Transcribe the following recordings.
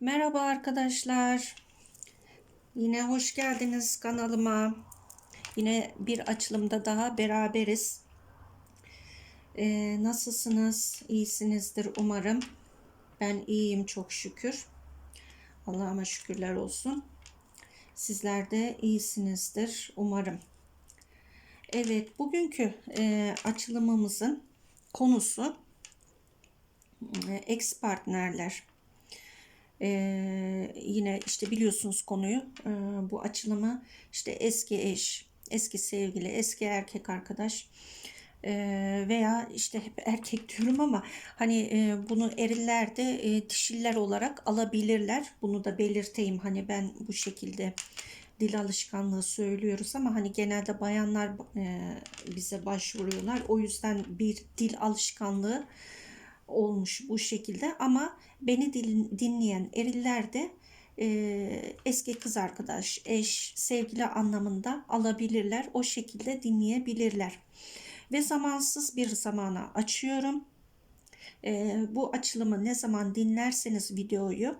Merhaba arkadaşlar. Yine hoş geldiniz kanalıma. Yine bir açılımda daha beraberiz. Ee, nasılsınız? İyisinizdir umarım. Ben iyiyim çok şükür. Allah'ıma şükürler olsun. Sizler de iyisinizdir umarım. Evet, bugünkü e, açılımımızın konusu e, ex partnerler. Ee, yine işte biliyorsunuz konuyu ee, bu açılımı işte eski eş, eski sevgili, eski erkek arkadaş ee, veya işte hep erkek diyorum ama hani e, bunu eriller de e, dişiller olarak alabilirler. Bunu da belirteyim hani ben bu şekilde dil alışkanlığı söylüyoruz ama hani genelde bayanlar e, bize başvuruyorlar. O yüzden bir dil alışkanlığı olmuş bu şekilde ama beni dinleyen eriller de e, eski kız arkadaş, eş, sevgili anlamında alabilirler. O şekilde dinleyebilirler. Ve zamansız bir zamana açıyorum. E, bu açılımı ne zaman dinlerseniz videoyu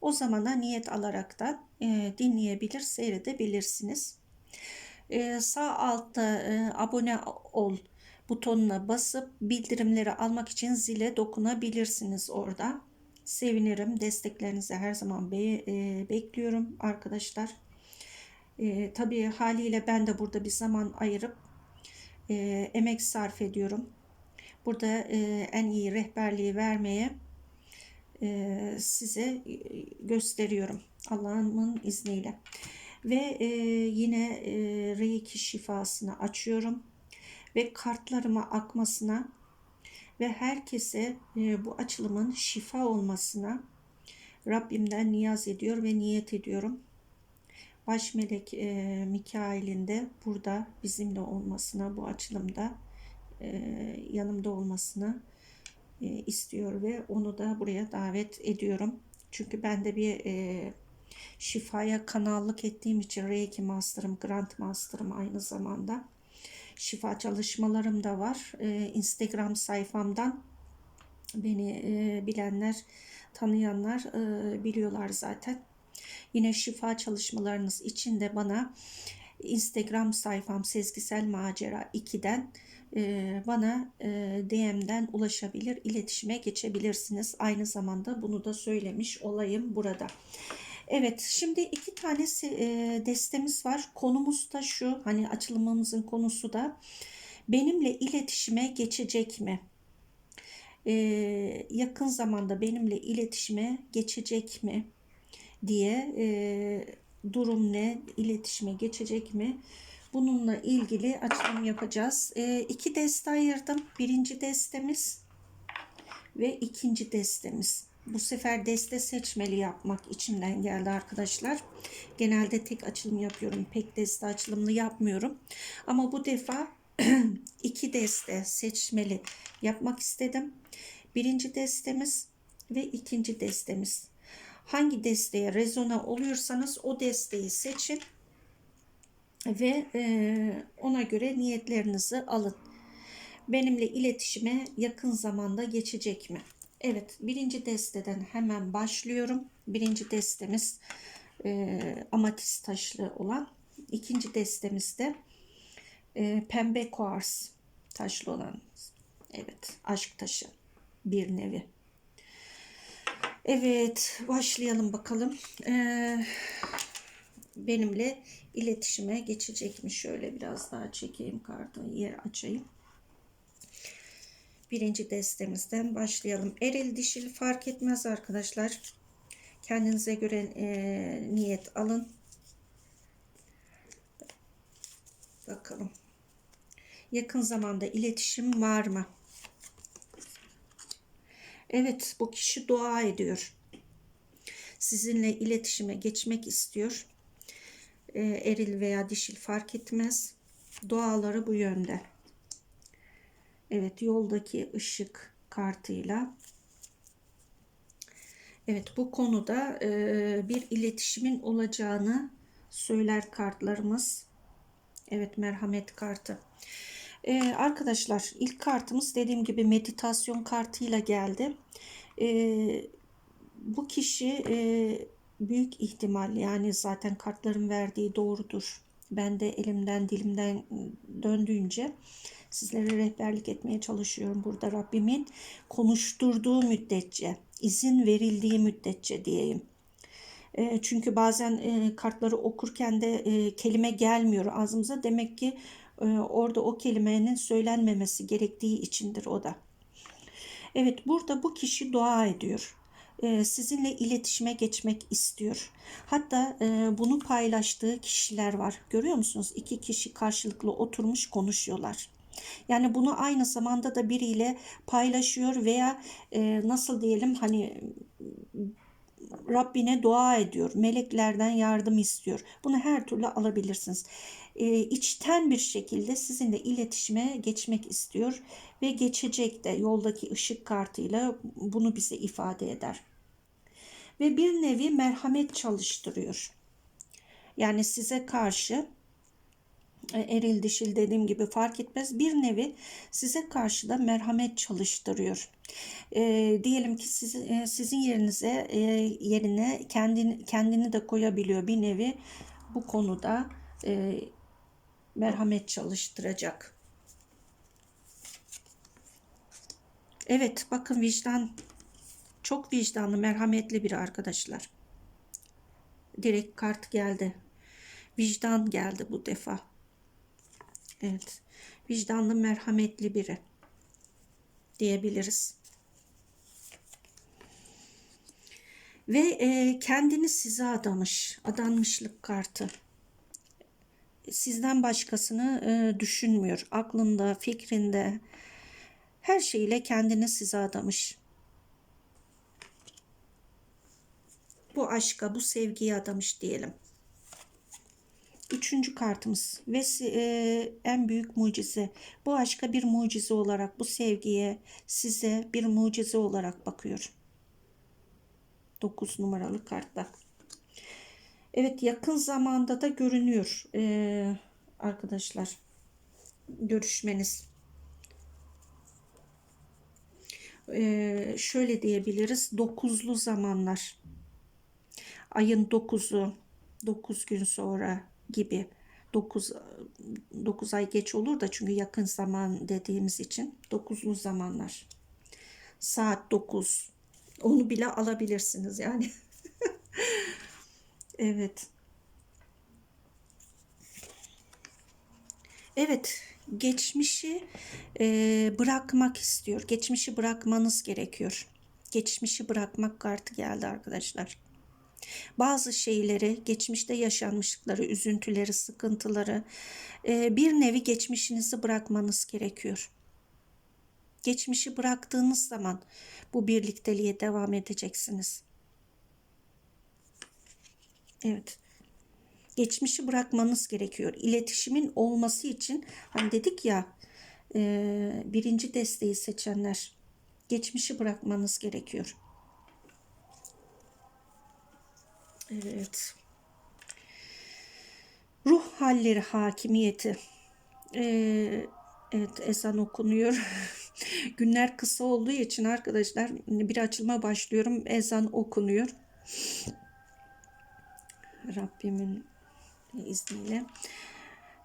o zamana niyet alarak da e, dinleyebilir, seyredebilirsiniz. E, sağ altta e, abone ol butonuna basıp bildirimleri almak için zile dokunabilirsiniz orada. Sevinirim. Desteklerinizi her zaman be e, bekliyorum arkadaşlar. E, tabii haliyle ben de burada bir zaman ayırıp e, emek sarf ediyorum. Burada e, en iyi rehberliği vermeye e, size gösteriyorum. Allah'ın izniyle. Ve e, yine e, Reiki şifasını açıyorum ve kartlarıma akmasına ve herkese e, bu açılımın şifa olmasına Rabbimden niyaz ediyor ve niyet ediyorum. Baş melek e, Mikail'in de burada bizimle olmasına, bu açılımda e, yanımda olmasını e, istiyor ve onu da buraya davet ediyorum. Çünkü ben de bir e, şifaya kanallık ettiğim için Reiki Master'ım, Grand Master'ım aynı zamanda şifa çalışmalarım da var. Ee, Instagram sayfamdan beni e, bilenler, tanıyanlar e, biliyorlar zaten. Yine şifa çalışmalarınız için de bana Instagram sayfam Sezgisel Macera 2'den e, bana DM'den ulaşabilir, iletişime geçebilirsiniz. Aynı zamanda bunu da söylemiş olayım burada. Evet şimdi iki tane e, destemiz var. Konumuz da şu hani açılımımızın konusu da benimle iletişime geçecek mi? Ee, yakın zamanda benimle iletişime geçecek mi diye e, durum ne? iletişime geçecek mi? Bununla ilgili açılım yapacağız. E, iki deste ayırdım. Birinci destemiz ve ikinci destemiz. Bu sefer deste seçmeli yapmak içimden geldi arkadaşlar. Genelde tek açılım yapıyorum. Pek deste açılımlı yapmıyorum. Ama bu defa iki deste seçmeli yapmak istedim. Birinci destemiz ve ikinci destemiz. Hangi desteğe rezona oluyorsanız o desteği seçin ve e, ona göre niyetlerinizi alın. Benimle iletişime yakın zamanda geçecek mi? Evet birinci desteden hemen başlıyorum. Birinci destemiz e, amatist taşlı olan. İkinci destemizde e, pembe kuars taşlı olan. Evet aşk taşı bir nevi. Evet başlayalım bakalım. Ee, benimle iletişime geçecekmiş. Şöyle biraz daha çekeyim kartı yer açayım birinci destemizden başlayalım. Eril dişil fark etmez arkadaşlar. Kendinize göre e, niyet alın. Bakalım. Yakın zamanda iletişim var mı? Evet bu kişi dua ediyor. Sizinle iletişime geçmek istiyor. E, eril veya dişil fark etmez. Duaları bu yönde. Evet yoldaki ışık kartıyla. Evet bu konuda e, bir iletişimin olacağını söyler kartlarımız. Evet merhamet kartı. Ee, arkadaşlar ilk kartımız dediğim gibi meditasyon kartıyla geldi. Ee, bu kişi e, büyük ihtimal yani zaten kartların verdiği doğrudur. Ben de elimden dilimden döndüğünce sizlere rehberlik etmeye çalışıyorum burada Rabbimin konuşturduğu müddetçe, izin verildiği müddetçe diyeyim. E, çünkü bazen e, kartları okurken de e, kelime gelmiyor ağzımıza. Demek ki orada o kelimenin söylenmemesi gerektiği içindir o da. Evet burada bu kişi dua ediyor. Sizinle iletişime geçmek istiyor. Hatta bunu paylaştığı kişiler var. Görüyor musunuz? İki kişi karşılıklı oturmuş konuşuyorlar. Yani bunu aynı zamanda da biriyle paylaşıyor veya e, nasıl diyelim hani Rabbine dua ediyor. Meleklerden yardım istiyor. Bunu her türlü alabilirsiniz. E, içten bir şekilde sizinle iletişime geçmek istiyor ve geçecek de yoldaki ışık kartıyla bunu bize ifade eder. Ve bir nevi merhamet çalıştırıyor. Yani size karşı eril dişil dediğim gibi fark etmez bir nevi size karşı da merhamet çalıştırıyor. E, diyelim ki siz, e, sizin yerinize e, yerine kendini, kendini de koyabiliyor bir nevi bu konuda e, merhamet çalıştıracak. Evet bakın vicdan çok vicdanlı merhametli biri arkadaşlar. Direkt kart geldi. Vicdan geldi bu defa. Evet. Vicdanlı, merhametli biri diyebiliriz. Ve e, kendini size adamış, adanmışlık kartı. Sizden başkasını e, düşünmüyor. Aklında, fikrinde, her şeyiyle kendini size adamış. Bu aşka, bu sevgiye adamış diyelim. Üçüncü kartımız ve e, en büyük mucize. Bu aşka bir mucize olarak, bu sevgiye, size bir mucize olarak bakıyor. Dokuz numaralı kartta. Evet yakın zamanda da görünüyor e, arkadaşlar. Görüşmeniz. E, şöyle diyebiliriz. Dokuzlu zamanlar. Ayın dokuzu, dokuz gün sonra gibi 9 9 ay geç olur da çünkü yakın zaman dediğimiz için 9'lu zamanlar. Saat 9. Onu bile alabilirsiniz yani. evet. Evet, geçmişi e, bırakmak istiyor. Geçmişi bırakmanız gerekiyor. Geçmişi bırakmak kartı geldi arkadaşlar. Bazı şeyleri, geçmişte yaşanmışlıkları, üzüntüleri, sıkıntıları e, bir nevi geçmişinizi bırakmanız gerekiyor. Geçmişi bıraktığınız zaman bu birlikteliğe devam edeceksiniz. Evet. Geçmişi bırakmanız gerekiyor. İletişimin olması için hani dedik ya e, birinci desteği seçenler geçmişi bırakmanız gerekiyor. Evet. Ruh halleri hakimiyeti. Ee, evet ezan okunuyor. Günler kısa olduğu için arkadaşlar bir açılma başlıyorum. Ezan okunuyor. Rabbimin izniyle.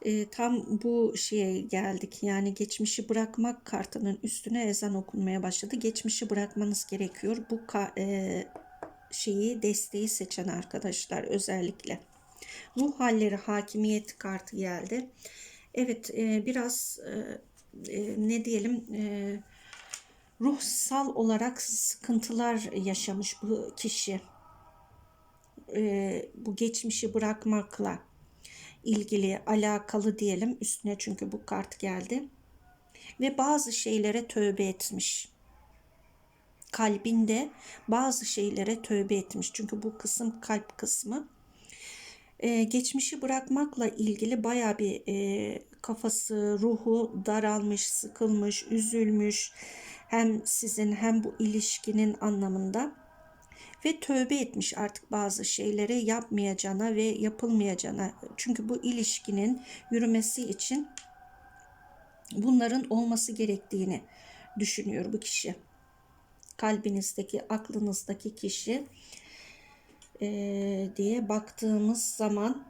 E, tam bu şeye geldik. Yani geçmişi bırakmak kartının üstüne ezan okunmaya başladı. Geçmişi bırakmanız gerekiyor. Bu e, şeyi desteği seçen arkadaşlar özellikle. Ruh halleri hakimiyet kartı geldi. Evet e, biraz e, e, ne diyelim e, ruhsal olarak sıkıntılar yaşamış bu kişi. E, bu geçmişi bırakmakla ilgili alakalı diyelim üstüne çünkü bu kart geldi. Ve bazı şeylere tövbe etmiş kalbinde bazı şeylere tövbe etmiş. Çünkü bu kısım kalp kısmı. Ee, geçmişi bırakmakla ilgili baya bir e, kafası, ruhu daralmış, sıkılmış, üzülmüş. Hem sizin hem bu ilişkinin anlamında ve tövbe etmiş artık bazı şeyleri yapmayacağına ve yapılmayacağına. Çünkü bu ilişkinin yürümesi için bunların olması gerektiğini düşünüyor bu kişi. Kalbinizdeki, aklınızdaki kişi e, diye baktığımız zaman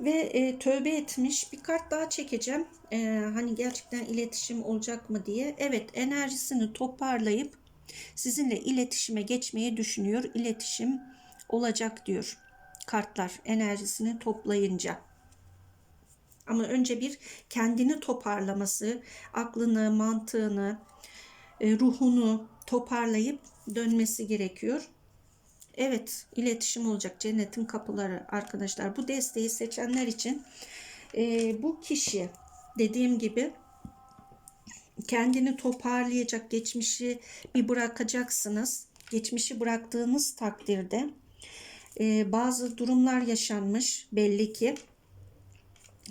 ve e, tövbe etmiş bir kart daha çekeceğim. E, hani gerçekten iletişim olacak mı diye. Evet enerjisini toparlayıp sizinle iletişime geçmeyi düşünüyor. İletişim olacak diyor kartlar enerjisini toplayınca. Ama önce bir kendini toparlaması, aklını, mantığını, e, ruhunu toparlayıp dönmesi gerekiyor. Evet, iletişim olacak cennetin kapıları arkadaşlar. Bu desteği seçenler için e, bu kişi dediğim gibi kendini toparlayacak geçmişi bir bırakacaksınız. Geçmişi bıraktığınız takdirde e, bazı durumlar yaşanmış belli ki.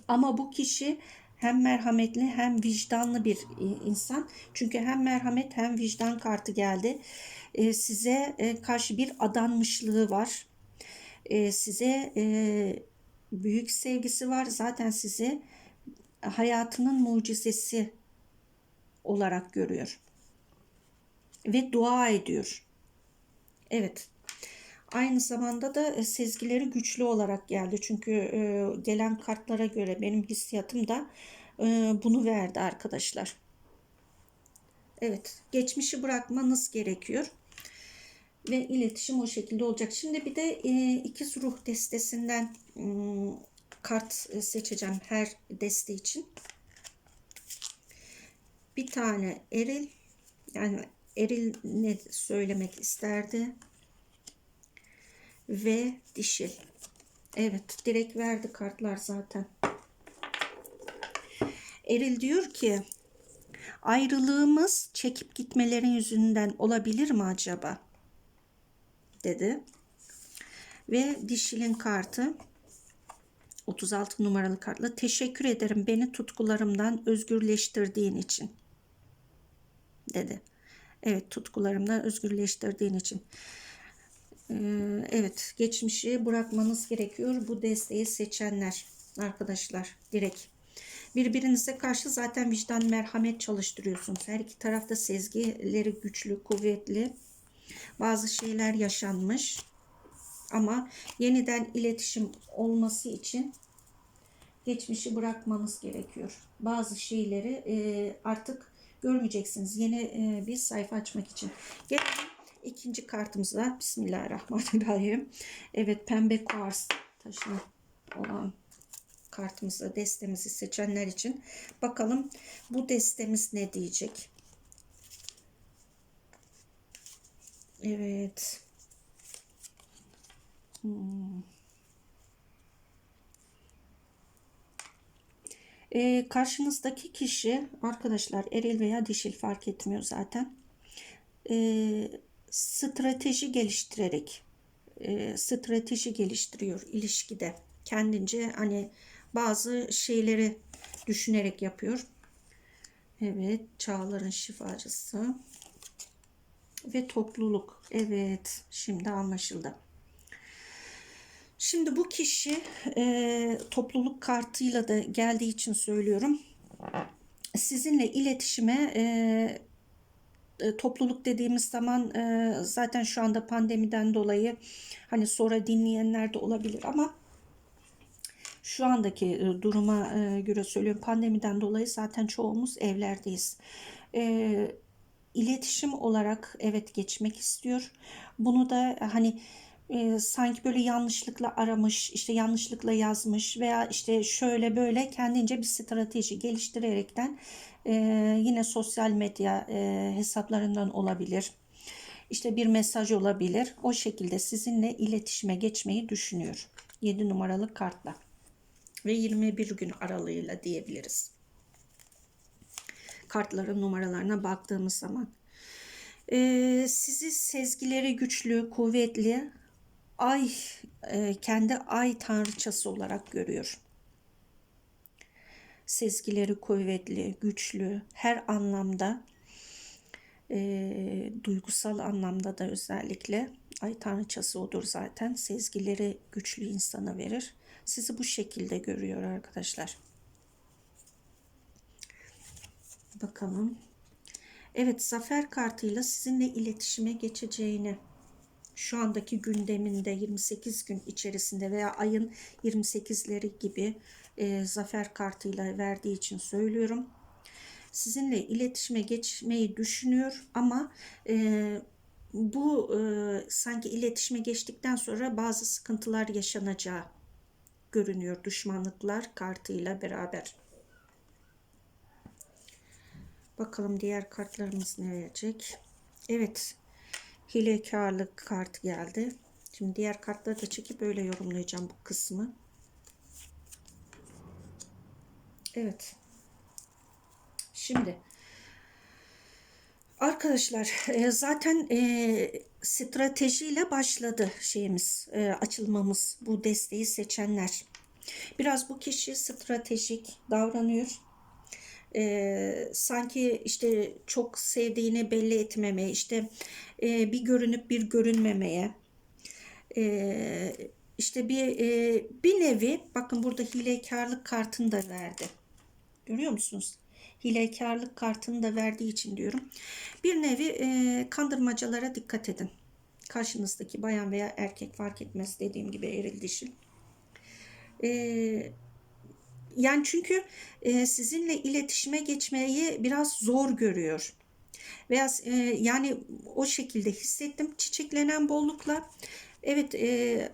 Ama bu kişi hem merhametli hem vicdanlı bir e, insan. Çünkü hem merhamet hem vicdan kartı geldi. E, size e, karşı bir adanmışlığı var. Size büyük sevgisi var. Zaten sizi hayatının mucizesi olarak görüyor. Ve dua ediyor. Evet. Aynı zamanda da e, sezgileri güçlü olarak geldi. Çünkü e, gelen kartlara göre benim hissiyatım da e, bunu verdi arkadaşlar. Evet, geçmişi bırakmanız gerekiyor. Ve iletişim o şekilde olacak. Şimdi bir de ikiz ruh destesinden kart seçeceğim her deste için. Bir tane eril, yani eril ne söylemek isterdi? Ve dişil. Evet direkt verdi kartlar zaten. Eril diyor ki ayrılığımız çekip gitmelerin yüzünden olabilir mi acaba? Dedi. Ve dişilin kartı 36 numaralı kartla teşekkür ederim beni tutkularımdan özgürleştirdiğin için dedi. Evet tutkularımdan özgürleştirdiğin için. Evet geçmişi bırakmanız gerekiyor bu desteği seçenler arkadaşlar direkt. Birbirinize karşı zaten vicdan merhamet çalıştırıyorsunuz. Her iki tarafta sezgileri güçlü, kuvvetli. Bazı şeyler yaşanmış. Ama yeniden iletişim olması için geçmişi bırakmanız gerekiyor. Bazı şeyleri artık görmeyeceksiniz. Yeni bir sayfa açmak için. Gelelim ikinci kartımıza Bismillahirrahmanirrahim. Evet pembe kuars taşına olan kartımızı destemizi seçenler için bakalım bu destemiz ne diyecek. Evet. Hmm. Ee, karşınızdaki kişi arkadaşlar eril veya dişil fark etmiyor zaten. Ee, strateji geliştirerek e, strateji geliştiriyor ilişkide. Kendince hani bazı şeyleri düşünerek yapıyor. Evet, çağların şifacısı ve topluluk. Evet, şimdi anlaşıldı. Şimdi bu kişi e, topluluk kartıyla da geldiği için söylüyorum. Sizinle iletişime e, topluluk dediğimiz zaman e, zaten şu anda pandemiden dolayı hani sonra dinleyenler de olabilir ama şu andaki e, duruma göre söylüyorum pandemiden dolayı zaten çoğumuz evlerdeyiz. İletişim olarak evet geçmek istiyor. Bunu da hani e, sanki böyle yanlışlıkla aramış, işte yanlışlıkla yazmış veya işte şöyle böyle kendince bir strateji geliştirerekten e, yine sosyal medya e, hesaplarından olabilir. İşte bir mesaj olabilir. O şekilde sizinle iletişime geçmeyi düşünüyor. 7 numaralı kartla ve 21 gün aralığıyla diyebiliriz. Kartların numaralarına baktığımız zaman. Ee, sizi sezgileri güçlü, kuvvetli, ay e, kendi ay tanrıçası olarak görüyor. Sezgileri kuvvetli, güçlü, her anlamda e, duygusal anlamda da özellikle ay tanrıçası odur zaten. Sezgileri güçlü insana verir. Sizi bu şekilde görüyor arkadaşlar. Bakalım. Evet zafer kartıyla sizinle iletişime geçeceğini şu andaki gündeminde 28 gün içerisinde veya ayın 28'leri gibi e, zafer kartıyla verdiği için söylüyorum. Sizinle iletişime geçmeyi düşünüyor ama e, bu e, sanki iletişime geçtikten sonra bazı sıkıntılar yaşanacağı görünüyor düşmanlıklar kartıyla beraber. Bakalım diğer kartlarımız ne verecek? Evet. Hilekarlık kartı geldi. Şimdi diğer kartları da çekip böyle yorumlayacağım bu kısmı. Evet. Şimdi arkadaşlar e, zaten e, stratejiyle başladı şeyimiz e, açılmamız bu desteği seçenler. Biraz bu kişi stratejik davranıyor e, sanki işte çok sevdiğini belli etmemeye, işte e, bir görünüp bir görünmemeye, e, işte bir e, bir nevi bakın burada hilekarlık kartını da verdi. Görüyor musunuz? Hilekarlık kartını da verdiği için diyorum. Bir nevi e, kandırmacalara dikkat edin. Karşınızdaki bayan veya erkek fark etmez dediğim gibi eril dişil. Eee yani çünkü e, sizinle iletişime geçmeyi biraz zor görüyor. Veya e, yani o şekilde hissettim çiçeklenen bollukla. Evet e,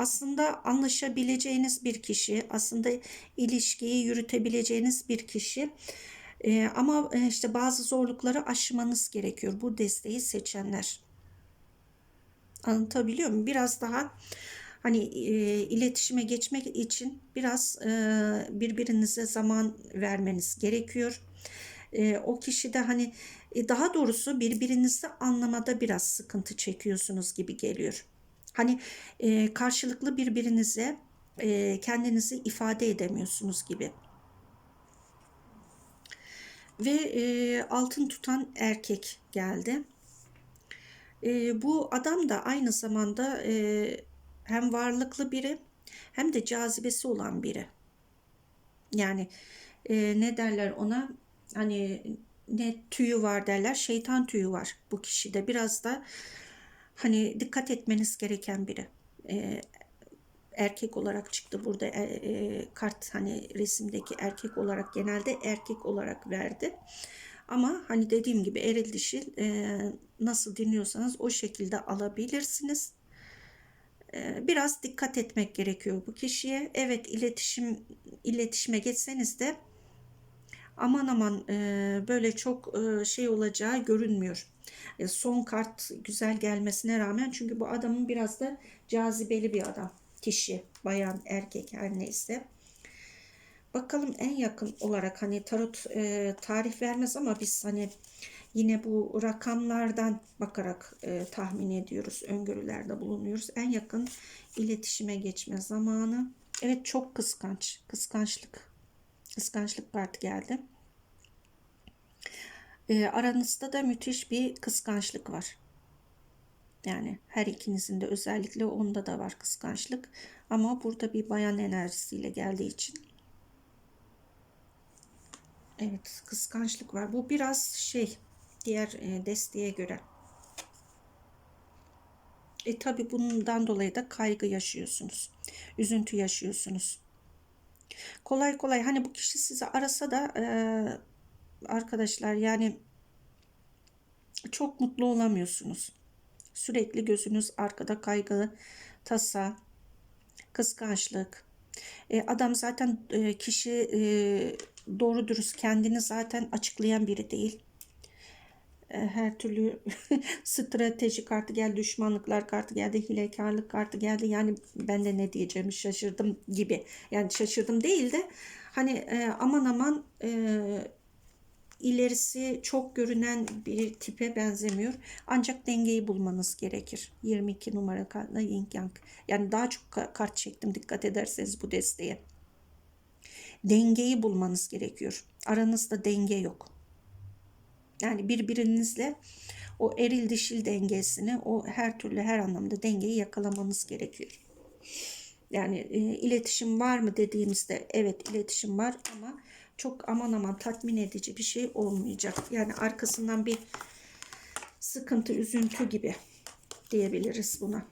aslında anlaşabileceğiniz bir kişi, aslında ilişkiyi yürütebileceğiniz bir kişi. E, ama işte bazı zorlukları aşmanız gerekiyor bu desteği seçenler. Anlatabiliyor muyum? Biraz daha hani e, iletişime geçmek için biraz e, birbirinize zaman vermeniz gerekiyor. E, o kişi de hani e, daha doğrusu birbirinizi anlamada biraz sıkıntı çekiyorsunuz gibi geliyor. Hani e, karşılıklı birbirinize e, kendinizi ifade edemiyorsunuz gibi. Ve e, altın tutan erkek geldi. E, bu adam da aynı zamanda e, hem varlıklı biri hem de cazibesi olan biri. Yani e, ne derler ona hani ne tüyü var derler şeytan tüyü var bu kişide biraz da hani dikkat etmeniz gereken biri. E, erkek olarak çıktı burada e, e, kart hani resimdeki erkek olarak genelde erkek olarak verdi. Ama hani dediğim gibi eril dişil e, nasıl dinliyorsanız o şekilde alabilirsiniz. Ee, biraz dikkat etmek gerekiyor bu kişiye. Evet iletişim iletişime geçseniz de aman aman e, böyle çok e, şey olacağı görünmüyor. E, son kart güzel gelmesine rağmen çünkü bu adamın biraz da cazibeli bir adam. Kişi, bayan, erkek her neyse. Bakalım en yakın olarak hani tarot e, tarih vermez ama biz hani Yine bu rakamlardan bakarak e, tahmin ediyoruz, öngörülerde bulunuyoruz. En yakın iletişime geçme zamanı. Evet çok kıskanç, kıskançlık, kıskançlık kartı geldi. E, aranızda da müthiş bir kıskançlık var. Yani her ikinizin de özellikle onda da var kıskançlık. Ama burada bir bayan enerjisiyle geldiği için. Evet kıskançlık var. Bu biraz şey diğer e, desteğe göre. E tabi bundan dolayı da kaygı yaşıyorsunuz. Üzüntü yaşıyorsunuz. Kolay kolay hani bu kişi sizi arasa da e, arkadaşlar yani çok mutlu olamıyorsunuz. Sürekli gözünüz arkada kaygı, tasa, kıskançlık. E, adam zaten e, kişi e, doğru dürüst kendini zaten açıklayan biri değil. E, her türlü strateji kartı geldi, düşmanlıklar kartı geldi, hilekarlık kartı geldi. Yani ben de ne diyeceğimi şaşırdım gibi. Yani şaşırdım değil de hani e, aman aman e, ilerisi çok görünen bir tipe benzemiyor. Ancak dengeyi bulmanız gerekir. 22 numara kartla yin yang. Yani daha çok kart çektim dikkat ederseniz bu desteğe. Dengeyi bulmanız gerekiyor. Aranızda denge yok. Yani birbirinizle o eril dişil dengesini, o her türlü her anlamda dengeyi yakalamanız gerekiyor. Yani e, iletişim var mı dediğimizde evet iletişim var ama çok aman aman tatmin edici bir şey olmayacak. Yani arkasından bir sıkıntı, üzüntü gibi diyebiliriz buna.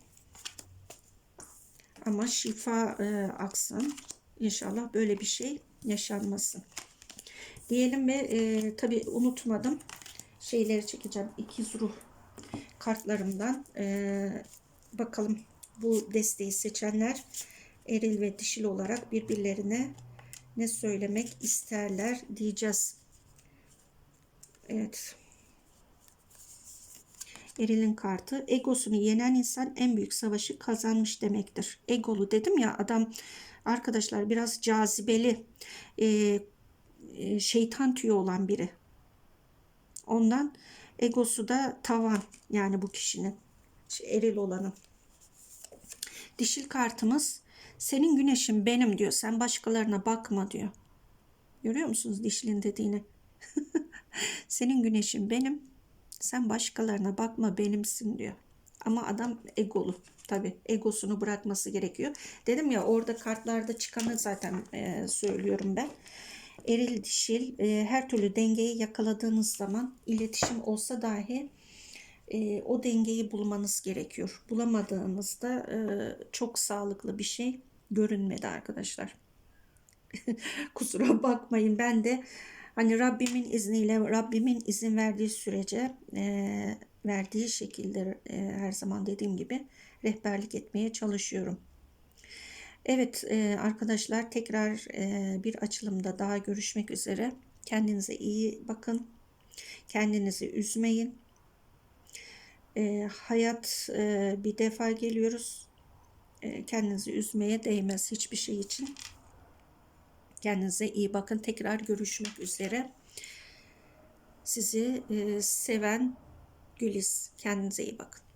Ama şifa e, aksın. İnşallah böyle bir şey yaşanmasın. Diyelim ve e, tabi unutmadım. Şeyleri çekeceğim. İkiz ruh kartlarımdan. E, bakalım bu desteği seçenler eril ve dişil olarak birbirlerine ne söylemek isterler diyeceğiz. Evet. Eril'in kartı egosunu yenen insan en büyük savaşı kazanmış demektir. Egolu dedim ya adam arkadaşlar biraz cazibeli e, e, şeytan tüyü olan biri. Ondan egosu da tavan yani bu kişinin eril olanın. Dişil kartımız senin güneşin benim diyor. Sen başkalarına bakma diyor. Görüyor musunuz dişilin dediğini? senin güneşin benim. Sen başkalarına bakma benimsin diyor. Ama adam egolu. Tabi egosunu bırakması gerekiyor. Dedim ya orada kartlarda çıkanı zaten e, söylüyorum ben. Eril dişil e, her türlü dengeyi yakaladığınız zaman iletişim olsa dahi e, o dengeyi bulmanız gerekiyor. Bulamadığınızda e, çok sağlıklı bir şey görünmedi arkadaşlar. Kusura bakmayın ben de hani Rabbimin izniyle Rabbimin izin verdiği sürece e, verdiği şekilde e, her zaman dediğim gibi rehberlik etmeye çalışıyorum. Evet e, arkadaşlar tekrar e, bir açılımda daha görüşmek üzere. Kendinize iyi bakın. Kendinizi üzmeyin. E, hayat e, bir defa geliyoruz. E, kendinizi üzmeye değmez hiçbir şey için. Kendinize iyi bakın. Tekrar görüşmek üzere. Sizi e, seven Güliz. Kendinize iyi bakın.